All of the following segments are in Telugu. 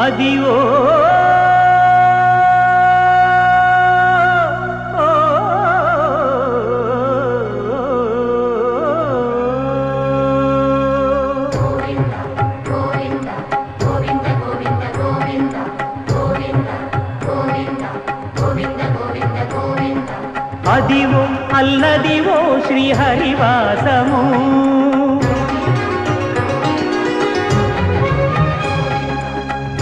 అది ఓ అదివో అల్లదివో శ్రీహరివాసము.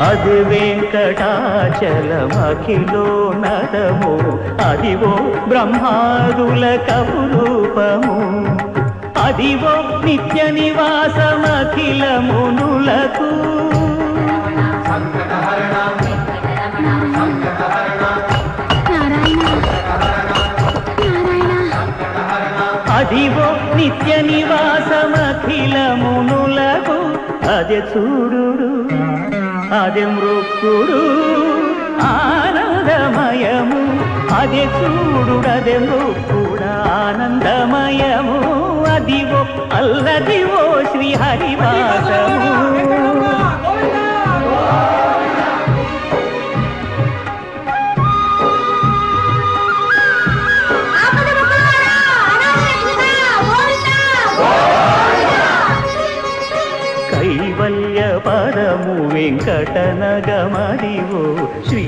అది వెంకటాచలమఖిలో నదము అదివో బ్రహ్మాదుల కపురూపము. అదివో నిత్య నివాసమఖిల మునులకు అదివో నిత్య నివాసమఖిల మునులకు అది చూడు అదే మృక్కుడు ఆనందమయము. అదే చూడు అదే మృక్కుడు ఆనందమయము. అదివో అల్లదివో శ్రీహరివాస. పరము వెంకటనగమదివో శ్రీ